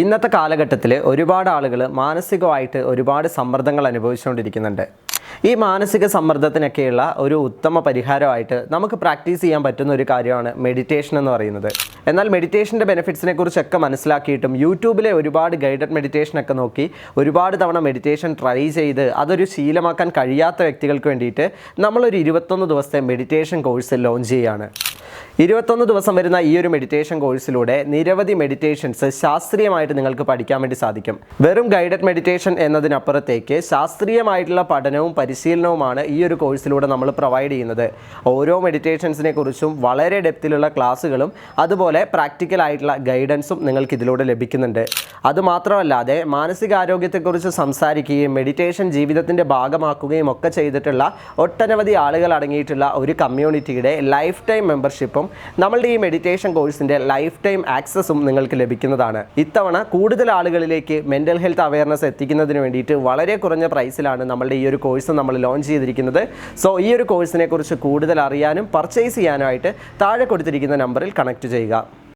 ഇന്നത്തെ കാലഘട്ടത്തിൽ ഒരുപാട് ആളുകൾ മാനസികമായിട്ട് ഒരുപാട് സമ്മർദ്ദങ്ങൾ അനുഭവിച്ചുകൊണ്ടിരിക്കുന്നുണ്ട്. ഈ മാനസിക സമ്മർദ്ദത്തിനൊക്കെയുള്ള ഒരു ഉത്തമ പരിഹാരമായിട്ട് നമുക്ക് പ്രാക്ടീസ് ചെയ്യാൻ പറ്റുന്ന ഒരു കാര്യമാണ് മെഡിറ്റേഷൻ എന്ന് പറയുന്നത്. എന്നാൽ മെഡിറ്റേഷന്റെ ബെനിഫിറ്റ്സിനെ കുറിച്ചൊക്കെ മനസ്സിലാക്കിയിട്ടും യൂട്യൂബിലെ ഒരുപാട് ഗൈഡഡ് മെഡിറ്റേഷൻ ഒക്കെ നോക്കി ഒരുപാട് തവണ മെഡിറ്റേഷൻ ട്രൈ ചെയ്ത് അതൊരു ശീലമാക്കാൻ കഴിയാത്ത വ്യക്തികൾക്ക് വേണ്ടിയിട്ട് നമ്മളൊരു ഇരുപത്തൊന്ന് ദിവസത്തെ മെഡിറ്റേഷൻ കോഴ്സ് ലോഞ്ച് ചെയ്യുകയാണ് ഇരുപത്തൊന്ന് ദിവസം വരുന്ന ഈ ഒരു മെഡിറ്റേഷൻ കോഴ്സിലൂടെ നിരവധി മെഡിറ്റേഷൻസ് ശാസ്ത്രീയമായിട്ട് നിങ്ങൾക്ക് പഠിക്കാൻ വേണ്ടി സാധിക്കും. വെറും ഗൈഡഡ് മെഡിറ്റേഷൻ എന്നതിനപ്പുറത്തേക്ക് ശാസ്ത്രീയമായിട്ടുള്ള പഠനവും പരിശീലനവുമാണ് ഈ ഒരു കോഴ്സിലൂടെ നമ്മൾ പ്രൊവൈഡ് ചെയ്യുന്നത്. ഓരോ മെഡിറ്റേഷൻസിനെ കുറിച്ചും വളരെ ഡെപ്തിലുള്ള ക്ലാസ്സുകളും അതുപോലെ പ്രാക്ടിക്കൽ ആയിട്ടുള്ള ഗൈഡൻസും നിങ്ങൾക്ക് ഇതിലൂടെ ലഭിക്കുന്നുണ്ട്. അതുമാത്രമല്ലാതെ മാനസികാരോഗ്യത്തെക്കുറിച്ച് സംസാരിക്കുകയും മെഡിറ്റേഷൻ ജീവിതത്തിന്റെ ഭാഗമാക്കുകയും ഒക്കെ ചെയ്തിട്ടുള്ള ഒട്ടനവധി ആളുകൾ അടങ്ങിയിട്ടുള്ള ഒരു കമ്മ്യൂണിറ്റിയുടെ ലൈഫ് ടൈം മെമ്പർഷിപ്പും നമ്മളുടെ ഈ മെഡിറ്റേഷൻ കോഴ്സിന്റെ ലൈഫ് ടൈം ആക്സസും നിങ്ങൾക്ക് ലഭിക്കുന്നതാണ്. ഇത്തവണ കൂടുതൽ ആളുകളിലേക്ക് മെന്റൽ ഹെൽത്ത് അവയർനെസ് എത്തിക്കുന്നതിന് വേണ്ടിയിട്ട് വളരെ കുറഞ്ഞ പ്രൈസിലാണ് നമ്മളുടെ ഈ ഒരു കോഴ്സ് നമ്മൾ ലോഞ്ച് ചെയ്തിരിക്കുന്നത്. സോ ഈ ഒരു കോഴ്സിനെക്കുറിച്ച് കൂടുതൽ അറിയാനും പർച്ചേസ് ചെയ്യാനുമായിട്ട് താഴെ കൊടുത്തിരിക്കുന്ന നമ്പറിൽ കണക്ട് ചെയ്യുക.